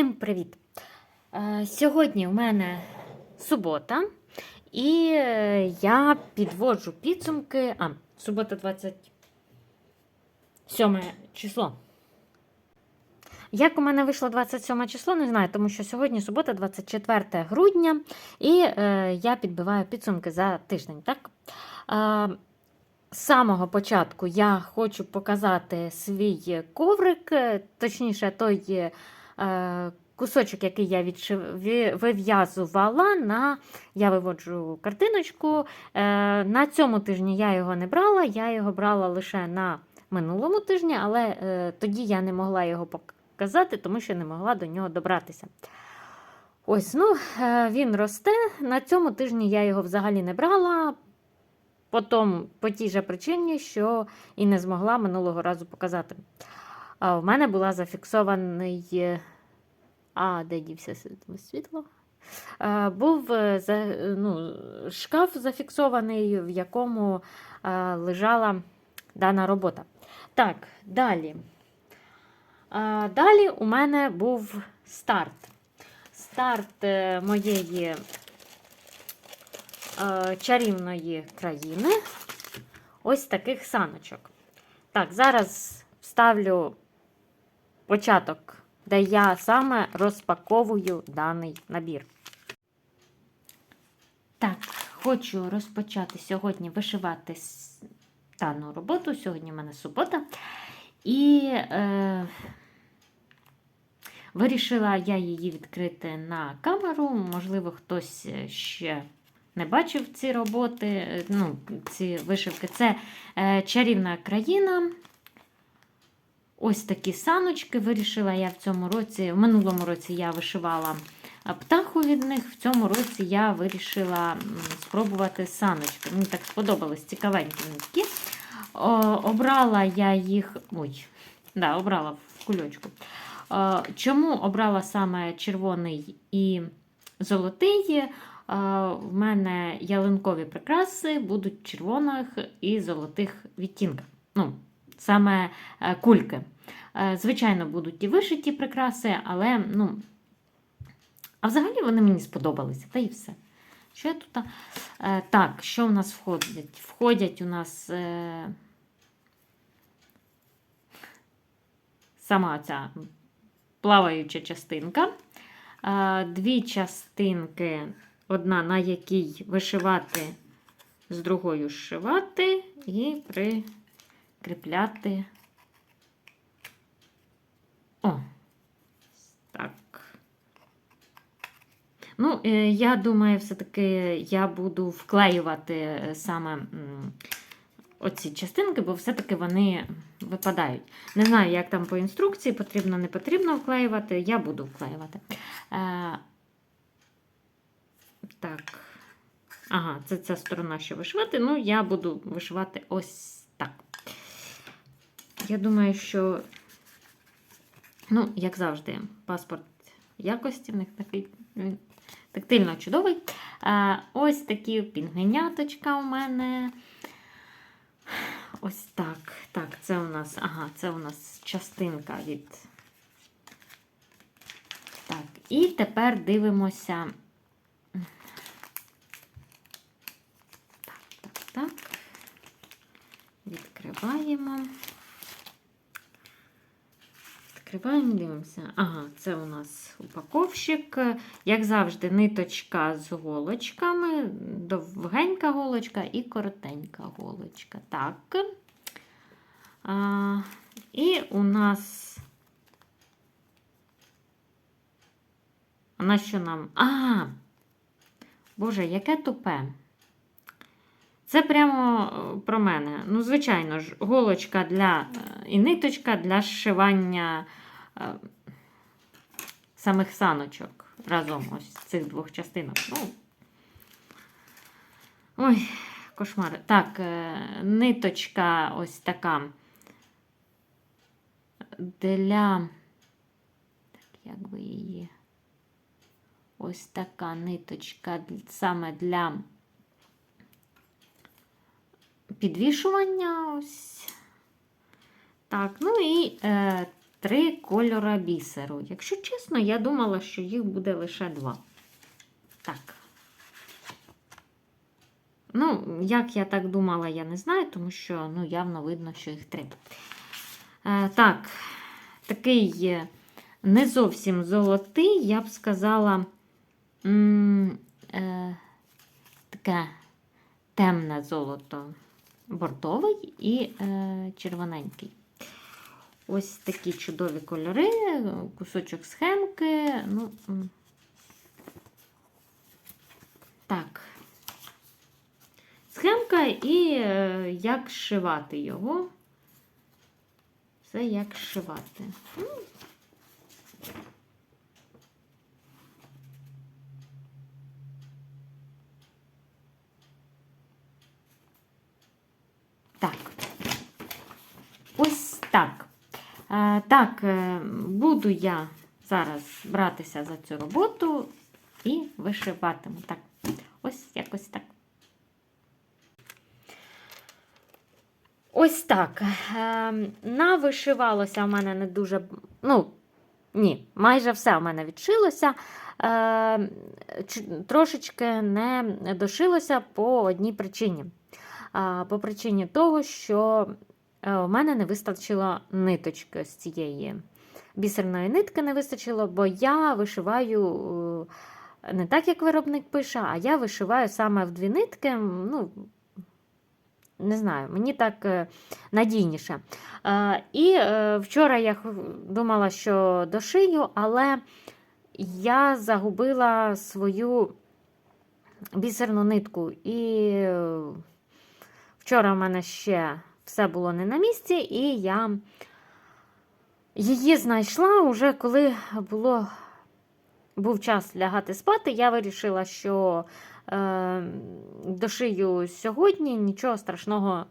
Всім привіт! Е, Сьогодні в мене субота, і е, я підводжу підсумки. А, субота 27 число. Як у мене вийшло 27 число, не знаю, тому що сьогодні субота, 24 грудня, і е, я підбиваю підсумки за тиждень. так? Е, з самого початку я хочу показати свій коврик, е, точніше, той кусочок, який я відшив, вив'язувала, на, я виводжу картиночку. Е, на цьому тижні я його не брала, я його брала лише на минулому тижні, але е, тоді я не могла його показати, тому що не могла до нього добратися. Ось, ну, е, він росте. На цьому тижні я його взагалі не брала. Потім, по тій же причині, що і не змогла минулого разу показати. А в мене була зафіксований. А, де дівся світло? Е, Був е, ну, шкаф зафіксований, в якому е, лежала дана робота. Так, далі. Далі у мене був старт. Старт моєї чарівної країни. Ось таких саночок. Так, зараз вставлю початок, де я саме розпаковую даний набір. Так, хочу розпочати сьогодні вишивати дану роботу. Сьогодні в мене субота. І е, вирішила я її відкрити на камеру. Можливо, хтось ще не бачив ці роботи, е, ну, ці вишивки. Це е, чарівна країна. Ось такі саночки. Вирішила я в цьому році, в минулому році я вишивала птаху від них. В цьому році я вирішила спробувати саночки. Мені так сподобалось, цікавенькі. О, обрала я їх. Ой, да, обрала в кульочку. Е, Чому обрала саме червоний і золотий? Е, В мене ялинкові прикраси будуть червоних і золотих відтінках. Ну, саме е, кульки. Е, Звичайно, будуть і вишиті прикраси, але ну. А взагалі вони мені сподобалися, та і все. Що я тут? Е, так, що у нас входять? Входять у нас сама ця плаваюча частинка. Дві частинки, одна на якій вишивати, з другою зшивати і прикріпляти. О, так. Ну, е, я думаю, все-таки я буду вклеювати е, саме оці частинки, бо все-таки вони випадають. Не знаю, як там по інструкції, потрібно, не потрібно вклеювати. Я буду вклеювати. Е, так. Ага, це ця сторона, що вишивати. Ну, я буду вишивати ось. Я думаю, що, ну, як завжди, паспорт якості в них такий тактильно чудовий. А, ось такі пінгвіняточка у мене. Ось так. Так, це у нас, ага, це у нас частинка від. Так, і тепер дивимося. Так, так, так. Відкриваємо. Відкриваємо, дивимося. Ага, це у нас упаковщик. Як завжди, ниточка з голочками, довгенька голочка і коротенька голочка. Так. А, і у нас. А на що нам? А! Боже, яке тупе. Це прямо е, про мене. Ну, звичайно ж, голочка для е, і ниточка для зшивання е, самих саночок разом ось цих двох частинок. Ну, ой, кошмар. Так, ниточка ось така для. Так, як би її. Ось така ниточка саме для підвішування. Ось. Так, ну і е, три кольора бісеру. Якщо чесно, я думала, що їх буде лише два. Так. Ну, як я так думала, я не знаю, тому що ну, явно видно, що їх три. Е, так, такий не зовсім золотий, я б сказала, е, таке темне золото бордовий і е, червоненький. Ось такі чудові кольори, кусочок схемки. Ну, так. Схемка і е, як зшивати його. Це як зшивати. М. Так. Ось так. Е, Так, е, буду я зараз братися за цю роботу і вишиватиму. Так, ось якось так. Ось так. Е, Навишивалося в мене не дуже. Ну, ні, майже все в мене відшилося. Трошечки не дошилося по одній причині. По причині того, що у мене не вистачило ниточки з цієї бісерної нитки не вистачило, бо я вишиваю е, не так, як виробник пише, а я вишиваю саме в дві нитки. Ну, не знаю, мені так е, надійніше. Е, І е, вчора я думала, що дошию, але я загубила свою бісерну нитку. І е, вчора в мене ще все було не на місці, і я її знайшла уже коли було, був час лягати спати. Я вирішила, що е, дошию сьогодні, нічого страшного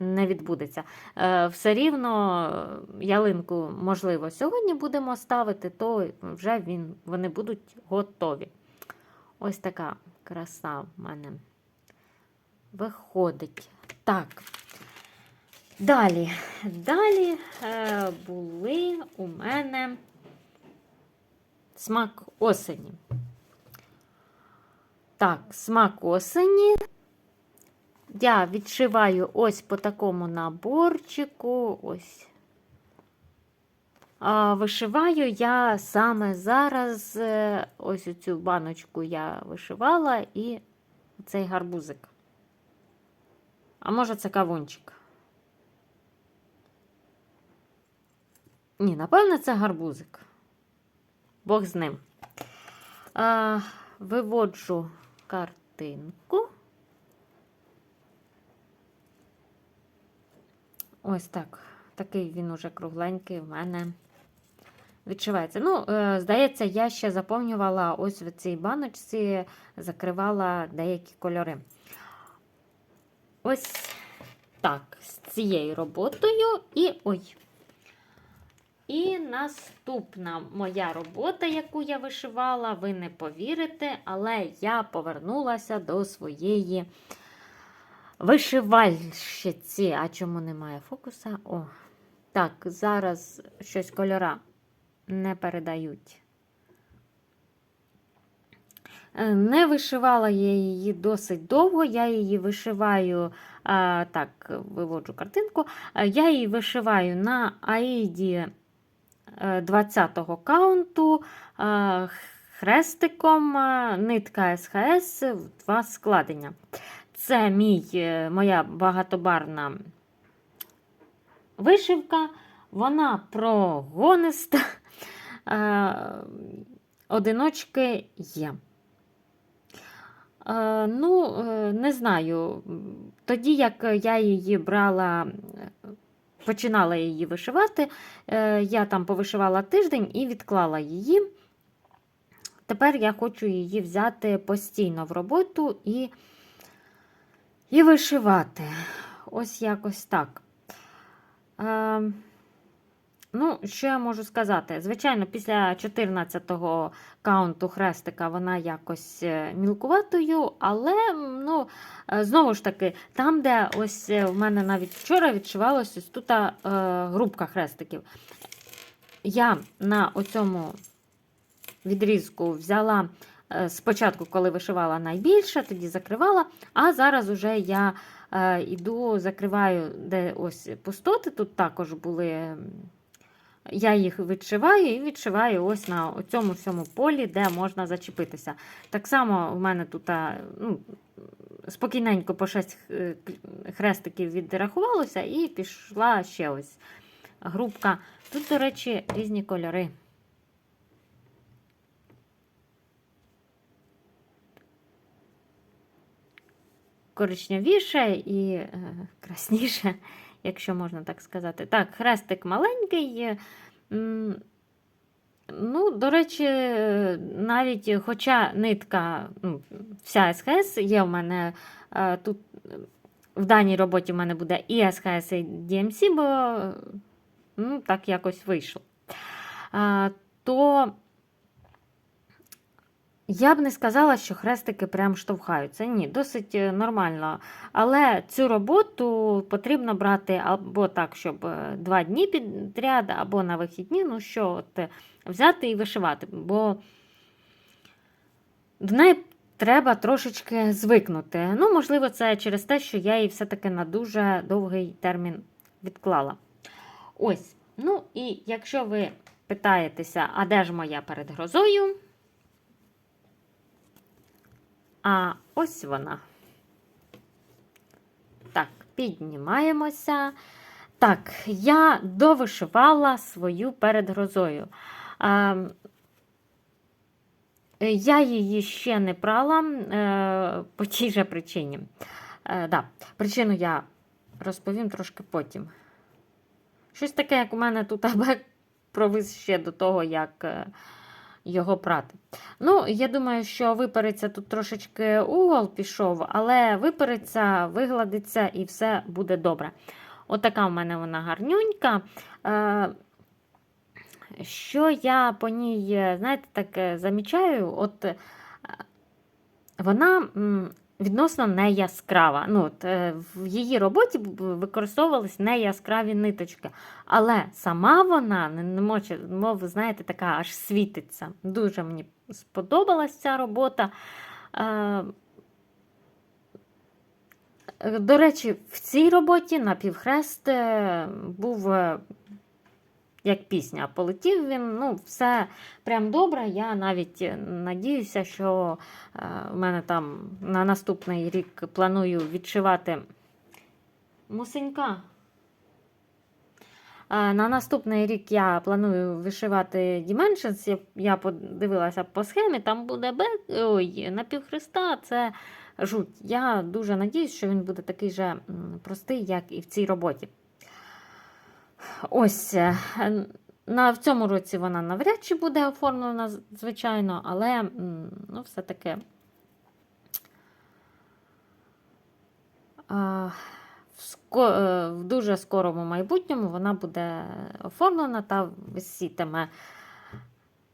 не відбудеться. Е, все рівно е, ялинку, можливо, сьогодні будемо ставити, то вже він, вони будуть готові. Ось така краса в мене виходить. Так. Далі. Далі е, були у мене смак осені. Так, смак осені. Я відшиваю ось по такому наборчику. Ось. А, вишиваю я саме зараз е, ось цю баночку я вишивала і цей гарбузик. А може, це кавунчик? Ні, напевно, це гарбузик. Бог з ним. А, виводжу картинку. Ось так. Такий він уже кругленький в мене відшивається. Ну, е, здається, я ще заповнювала ось в цій баночці, закривала деякі кольори. Ось так, з цією роботою. І ой. І наступна моя робота, яку я вишивала, ви не повірите, але я повернулася до своєї вишивальщиці. А чому немає фокуса? О, так, зараз щось кольора не передають. Е, Не вишивала я її досить довго, я її вишиваю, а, так, виводжу картинку. Е, Я її вишиваю на Аїді 20-го каунту е, хрестиком, е, нитка СХС в два складення. Це мій, е, моя багатобарна вишивка, вона прогониста, е, одиночки є. Е, Ну, е, не знаю. Тоді, як я її брала, е, починала її вишивати, е, я там повишивала тиждень і відклала її. Тепер я хочу її взяти постійно в роботу і, і вишивати. Ось якось так. Ну, що я можу сказати? Звичайно, після 14-го каунту хрестика вона якось е, мілкуватою, але ну, е, знову ж таки, там, де ось е, в мене навіть вчора відшивалось ось тут е, грубка хрестиків. я на оцьому відрізку взяла спочатку, коли вишивала найбільше, тоді закривала, а зараз уже я іду, закриваю, де ось пустоти. Тут також були. Я їх відшиваю і відшиваю ось на цьому всьому полі, де можна зачепитися. Так само в мене тут ну, спокійненько по 6 хрестиків відрахувалося, і пішла ще ось грубка. Тут, до речі, різні кольори. Коричневіше і е, красніше, якщо можна так сказати. Так, хрестик маленький. е, Ну, до речі, навіть хоча нитка, ну, вся СХС є в мене е, тут в даній роботі в мене буде і СХС, і DMC, бо е, ну, так якось вийшло. То я б не сказала, що хрестики прям штовхаються. Ні, досить е, нормально. Але цю роботу потрібно брати або так, щоб е, два дні підряд, або на вихідні, ну що, от, е, взяти і вишивати. Бо до неї треба трошечки звикнути. Ну, можливо, це через те, що я її все-таки на дуже довгий термін відклала. Ось. Ну, і якщо ви питаєтеся, а де ж моя перед грозою? А ось вона. Так, піднімаємося. Так, я довишивала свою перед грозою. А, я її ще не прала е, по тій же причині. Е, да, причину я розповім трошки потім. Щось таке, як у мене тут абек провис ще до того, як е, його прати. Ну, я думаю, що випереться тут трошечки угол пішов, але випереться, вигладиться і все буде добре. Отака в мене вона гарнюнька. Е, Що я по ній, е, знаєте, так е, замічаю, от вона відносно не яскрава. Ну, от, е, в її роботі використовувались не яскраві ниточки. Але сама вона, не, може, мов, знаєте, така аж світиться. Дуже мені сподобалась ця робота. Е, е, До речі, в цій роботі на півхрест був як пісня. Полетів він, ну, все прям добре. Я навіть е, надіюся, що е, в мене там на наступний рік планую відшивати мусенька. Е, На наступний рік я планую вишивати Dimensions. Я- подивилася по схемі, там буде бек... Ой, напівхреста, це жуть. Я дуже надіюсь, що він буде такий же простий, як і в цій роботі. Ось е, на, в цьому році вона навряд чи буде оформлена, звичайно, але ну, все-таки. Е, в дуже скорому майбутньому вона буде оформлена та висітиме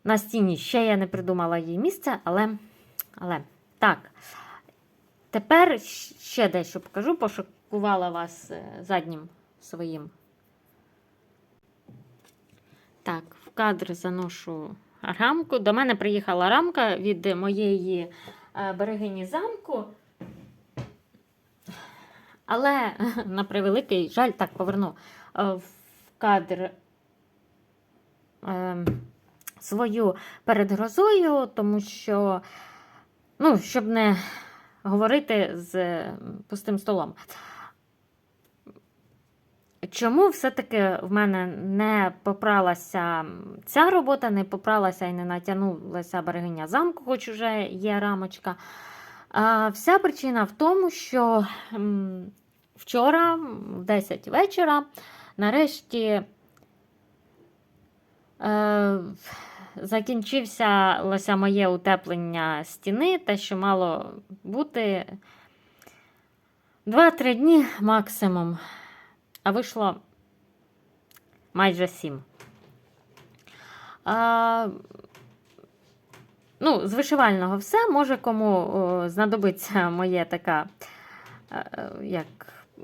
на стіні. Ще я не придумала їй місце, але, але так. Тепер ще дещо покажу, пошокувала вас е, заднім своїм. Так, в кадр заношу рамку. До мене приїхала рамка від моєї е, берегині замку. Але, на превеликий жаль, так поверну е, в кадр е, свою перед грозою, тому що, ну, щоб не говорити з пустим столом. Чому все-таки в мене не попралася ця робота, не попралася і не натягнулася берегиня замку, хоч уже є рамочка. А, Вся причина в тому, що вчора, в 10 вечора, нарешті е, закінчився моє утеплення стіни, те, що мало бути 2-3 дні максимум, а вийшло майже 7. А, Ну, з вишивального все. Може, кому знадобиться моє така, е, як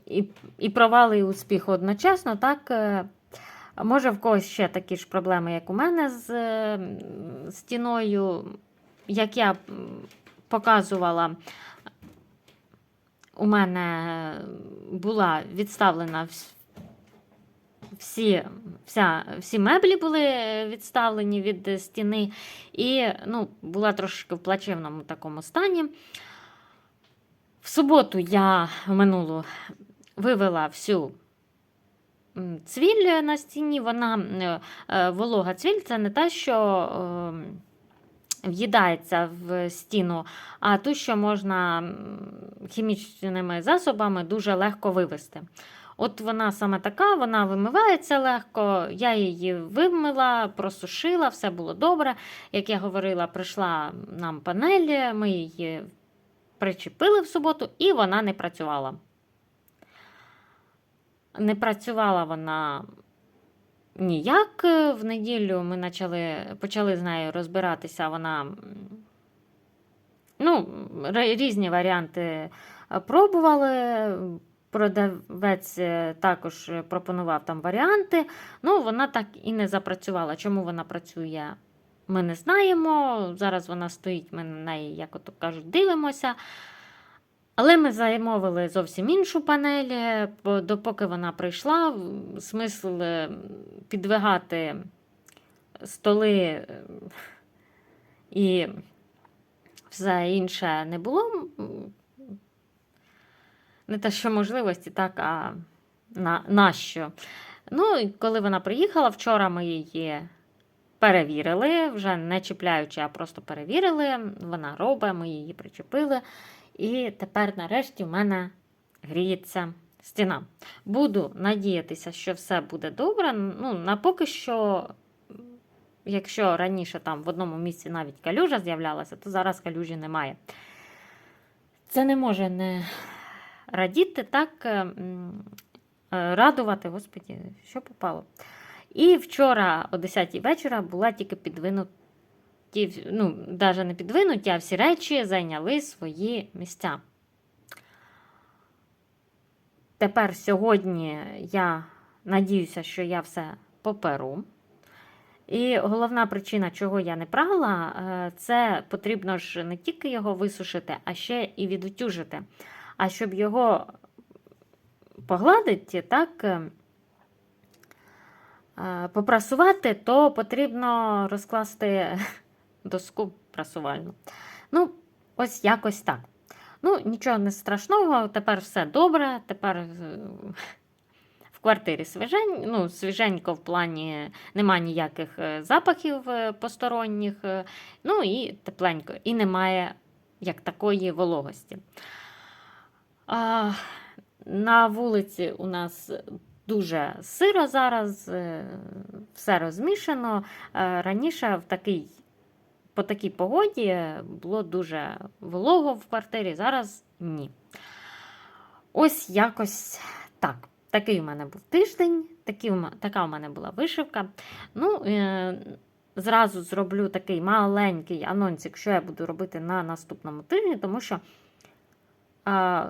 і, і провали, і успіх одночасно, так. е, Може, в когось ще такі ж проблеми, як у мене з е, стіною. Як я показувала, у мене була відставлена всі, вся, всі меблі були відставлені від стіни, і ну, була трошки в плачевному такому стані. В суботу я минулу вивела всю цвіль на стіні. Вона е, волога цвіль це не те, що е, в'їдається в стіну, а ту, що можна хімічними засобами дуже легко вивести. От вона саме така, вона вимивається легко. Я її вимила, просушила, все було добре. Як я говорила, прийшла нам панель, ми її причепили в суботу, і вона не працювала. Не працювала вона ніяк. В неділю ми почали, почали з нею розбиратися. Вона ну, різні варіанти е, пробували. Продавець е, також е, пропонував там варіанти. Ну, вона так і не запрацювала. Чому вона працює, ми не знаємо. Зараз вона стоїть, ми на неї, як ото кажуть, дивимося. Але ми замовили зовсім іншу панель. е, Допоки вона прийшла, смисл е, підвигати столи е, і все інше не було. Не те, що можливості, так, а на, нащо. Ну, і коли вона приїхала, вчора ми її перевірили, вже не чіпляючи, а просто перевірили. Вона робить, ми її причепили. І тепер, нарешті, в мене гріється стіна. Буду надіятися, що все буде добре. Ну, на поки що, якщо раніше там в одному місці навіть калюжа з'являлася, то зараз калюжі немає. Це не може не радіти, так е, м, е, радувати, господі, що попало. І вчора о 10 вечора була тільки підвинуті, ну, навіть не підвинуті, а всі речі зайняли свої місця. Тепер сьогодні я надіюся, що я все поперу. І головна причина, чого я не прала, е, це потрібно ж не тільки його висушити, а ще і відутюжити. А щоб його погладити, так, е, е, попрасувати, то потрібно розкласти доску прасувальну. Ну, ось якось так. Ну, нічого не страшного, тепер все добре. Тепер е, в квартирі свіжень, ну, свіженько в плані нема ніяких е, запахів е, посторонніх, ну і тепленько, і немає як такої вологості. А, на вулиці у нас дуже сиро зараз, все розмішано. Раніше в такий, по такій погоді було дуже волого в квартирі, зараз ні. Ось якось так. Такий у мене був тиждень, такі, така у мене була вишивка. Ну, е, зразу зроблю такий маленький анонсик, що я буду робити на наступному тижні, тому що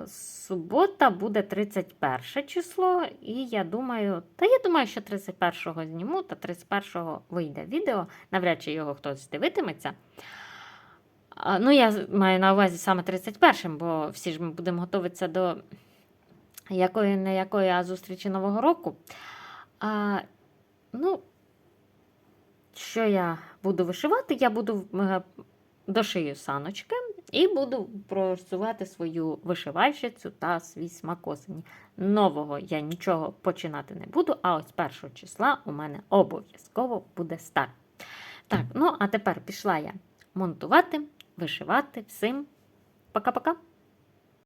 субота буде 31 число, і я думаю, та я думаю, що 31-го зніму, та 31-го вийде відео. Навряд чи його хтось дивитиметься. Ну, я маю на увазі саме 31-м, бо всі ж ми будемо готуватися до якої не якої, а зустрічі Нового року. А, ну, що я буду вишивати? Я буду е, дошию саночки і буду просувати свою вишивальщицю та свій смак осені. Нового я нічого починати не буду, а ось 1 числа у мене обов'язково буде старт. Так, ну а тепер пішла я монтувати, вишивати. Всім пока-пока!